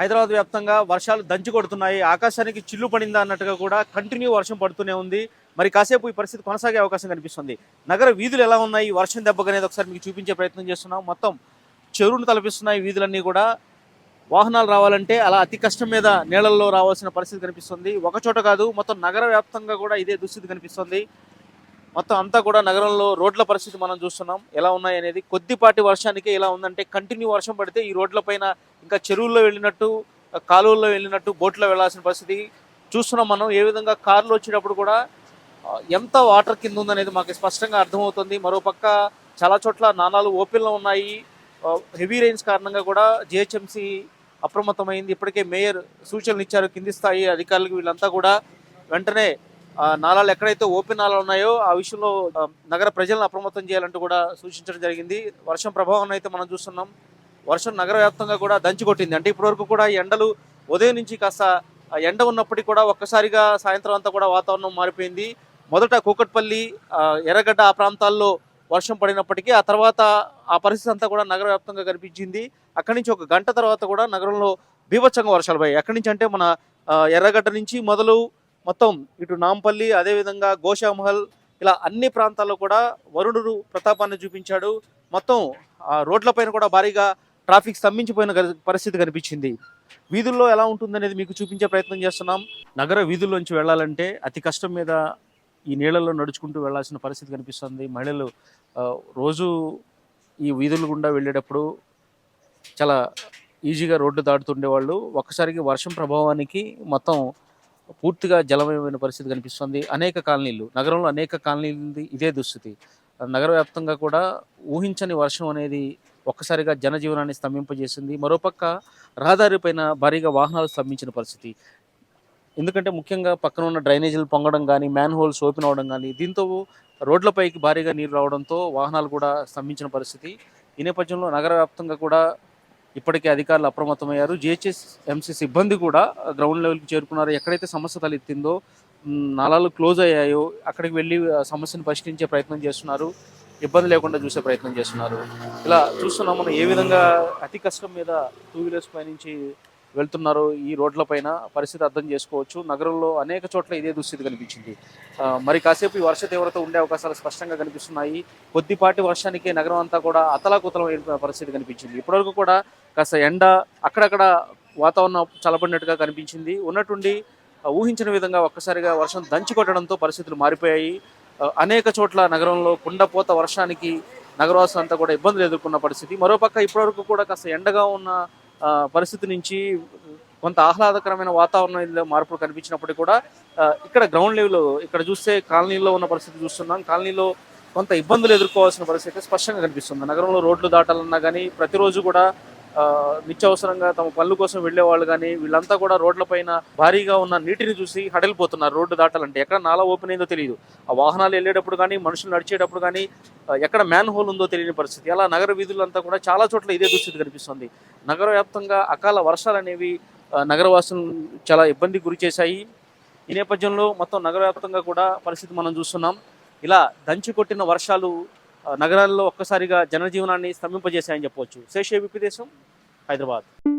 హైదరాబాద్ వ్యాప్తంగా వర్షాలు దంచి కొడుతున్నాయి. ఆకాశానికి చిల్లు పడిందా అన్నట్టుగా కూడా కంటిన్యూ వర్షం పడుతూనే ఉంది. మరి కాసేపు ఈ పరిస్థితి కొనసాగే అవకాశం కనిపిస్తుంది. నగర వీధులు ఎలా ఉన్నాయి? వర్షం దెబ్బకనేది ఒకసారి మీకు చూపించే ప్రయత్నం చేస్తున్నాం. మొత్తం చెరువును తలపిస్తున్నాయి వీధులన్నీ కూడా. వాహనాలు రావాలంటే అలా అతి కష్టం మీద నీళ్ళల్లో రావాల్సిన పరిస్థితి కనిపిస్తుంది. ఒక చోట కాదు మొత్తం నగర వ్యాప్తంగా కూడా ఇదే దుస్థితి కనిపిస్తుంది. మొత్తం అంతా కూడా నగరంలో రోడ్ల పరిస్థితి మనం చూస్తున్నాం. ఎలా ఉన్నాయి అనేది కొద్దిపాటి వర్షానికే ఇలా ఉందంటే కంటిన్యూ వర్షం పడితే ఈ రోడ్ల పైన ఇంకా చెరువుల్లో వెళ్ళినట్టు కాలువల్లో వెళ్ళినట్టు బోట్లో వెళ్ళాల్సిన పరిస్థితి చూస్తున్నాం మనం. ఏ విధంగా కార్లు వచ్చేటప్పుడు కూడా ఎంత వాటర్ కింద ఉందనేది మాకు స్పష్టంగా అర్థమవుతుంది. మరోపక్క చాలా చోట్ల నాణాలు ఓపెన్లో ఉన్నాయి. హెవీ రైన్స్ కారణంగా కూడా జిహెచ్ఎంసీ అప్రమత్తమైంది. ఇప్పటికే మేయర్ సూచనలు ఇచ్చారు కింది స్థాయి అధికారులకు వీళ్ళంతా కూడా. వెంటనే నాలాలు ఎక్కడైతే ఓపెన్ నాలాలు ఉన్నాయో ఆ విషయంలో నగర ప్రజలను అప్రమత్తం చేయాలంటూ కూడా సూచించడం జరిగింది. వర్షం ప్రభావం అయితే మనం చూస్తున్నాం. వర్షం నగర వ్యాప్తంగా కూడా దంచి కొట్టింది. అంటే ఇప్పటివరకు కూడా ఎండలు ఉదయం నుంచి కాస్త ఎండ ఉన్నప్పటికీ కూడా ఒక్కసారిగా సాయంత్రం అంతా కూడా వాతావరణం మారిపోయింది. మొదట కూకట్పల్లి ఎర్రగడ్డ ఆ ప్రాంతాల్లో వర్షం పడినప్పటికీ ఆ తర్వాత ఆ పరిస్థితి అంతా కూడా నగర వ్యాప్తంగా కనిపించింది. అక్కడి నుంచి ఒక గంట తర్వాత కూడా నగరంలో బీభత్సంగా వర్షాలు పడ్డాయి అక్కడి నుంచి అంటే మన ఎర్రగడ్డ నుంచి మొదలు మొత్తం ఇటు నాంపల్లి అదేవిధంగా గోషామహల్ ఇలా అన్ని ప్రాంతాల్లో కూడా వరుణుడు ప్రతాపాన్ని చూపించాడు. మొత్తం ఆ రోడ్లపైన కూడా భారీగా ట్రాఫిక్ స్తంభించిపోయిన పరిస్థితి కనిపించింది. వీధుల్లో ఎలా ఉంటుందనేది మీకు చూపించే ప్రయత్నం చేస్తున్నాం. నగర వీధుల్లోంచి వెళ్ళాలంటే అతి కష్టం మీద ఈ నీళ్ళల్లో నడుచుకుంటూ వెళ్ళాల్సిన పరిస్థితి కనిపిస్తుంది. మహిళలు రోజు ఈ వీధుల గుండా వెళ్ళేటప్పుడు చాలా ఈజీగా రోడ్డు దాటుతుండేవాళ్ళు. ఒక్కసారికి వర్షం ప్రభావానికి మొత్తం పూర్తిగా జలమయమైన పరిస్థితి కనిపిస్తుంది. అనేక కాలనీలు నగరంలో అనేక కాలనీలు ఇదే దుస్థితి. నగర వ్యాప్తంగా కూడా ఊహించని వర్షం అనేది ఒక్కసారిగా జనజీవనాన్ని స్తంభింపజేసింది. మరోపక్క రహదారి పైన భారీగా వాహనాలు స్తంభించిన పరిస్థితి. ఎందుకంటే ముఖ్యంగా పక్కన ఉన్న డ్రైనేజీలు పొంగడం కానీ మ్యాన్ హోల్స్ ఓపెన్ అవడం కానీ దీంతో రోడ్లపైకి భారీగా నీరు రావడంతో వాహనాలు కూడా స్తంభించిన పరిస్థితి. ఈ నేపథ్యంలో నగర వ్యాప్తంగా కూడా ఇప్పటికే అధికారులు అప్రమత్తమయ్యారు. జిహెచ్ఎస్ ఎంసీ సిబ్బంది కూడా గ్రౌండ్ లెవెల్కి చేరుకున్నారు. ఎక్కడైతే సమస్య తలెత్తిందో నాలాలు క్లోజ్ అయ్యాయో అక్కడికి వెళ్ళి ఆ సమస్యను పరిష్కరించే ప్రయత్నం చేస్తున్నారు. ఇబ్బంది లేకుండా చూసే ప్రయత్నం చేస్తున్నారు. ఇలా చూస్తున్నాం మనం ఏ విధంగా అతి కష్టం మీద టూ వీలర్స్ పైనుంచి వెళ్తున్నారు ఈ రోడ్లపైన పరిస్థితి అర్థం చేసుకోవచ్చు. నగరంలో అనేక చోట్ల ఇదే దుస్థితి కనిపించింది. మరి కాసేపు ఈ వర్ష తీవ్రత ఉండే అవకాశాలు స్పష్టంగా కనిపిస్తున్నాయి. కొద్దిపాటి వర్షానికే నగరం అంతా కూడా అతలాకుతలం అయిన పరిస్థితి కనిపించింది. ఇప్పటివరకు కూడా కాస్త ఎండ అక్కడక్కడ వాతావరణం చలబడినట్టుగా కనిపించింది. ఉన్నట్టుండి ఊహించిన విధంగా ఒక్కసారిగా వర్షం దంచి కొట్టడంతో పరిస్థితులు మారిపోయాయి. అనేక చోట్ల నగరంలో కుండపోత వర్షానికి నగరవాసులు అంతా కూడా ఇబ్బందులు ఎదుర్కొన్న పరిస్థితి. మరోపక్క ఇప్పటివరకు కూడా కాస్త ఎండగా ఉన్న పరిస్థితి నుంచి కొంత ఆహ్లాదకరమైన వాతావరణంలో మార్పులు కనిపించినప్పటికీ కూడా ఇక్కడ గ్రౌండ్ లెవెల్లో ఇక్కడ చూస్తే కాలనీలో ఉన్న పరిస్థితి చూస్తున్నాం. కాలనీలో కొంత ఇబ్బందులు ఎదుర్కోవాల్సిన పరిస్థితి స్పష్టంగా కనిపిస్తుంది. నగరంలో రోడ్లు దాటాలన్నా కానీ ప్రతిరోజు కూడా నిత్యావసరంగా తమ పనుల కోసం వెళ్ళే వాళ్ళు కానీ వీళ్ళంతా కూడా రోడ్లపైన భారీగా ఉన్న నీటిని చూసి హడలిపోతున్నారు. రోడ్డు దాటాలంటే ఎక్కడ నాలా ఓపెన్ అయిందో తెలియదు ఆ వాహనాలు వెళ్ళేటప్పుడు కానీ మనుషులు నడిచేటప్పుడు కానీ ఎక్కడ మ్యాన్ హోల్ ఉందో తెలియని పరిస్థితి. అలా నగర వీధులంతా కూడా చాలా చోట్ల ఇదే దుస్థితి కనిపిస్తుంది. నగర వ్యాప్తంగా అకాల వర్షాలు అనేవి ఆ, నగరవాసులను చాలా ఇబ్బందికి గురి చేశాయి. ఈ నేపథ్యంలో మొత్తం నగర వ్యాప్తంగా కూడా పరిస్థితి మనం చూస్తున్నాం. ఇలా దంచి కొట్టిన వర్షాలు నగరాల్లో ఒక్కసారిగా జనజీవనాన్ని స్తంభింపజేశాయని చెప్పవచ్చు. శేషే విపి హైదరాబాద్.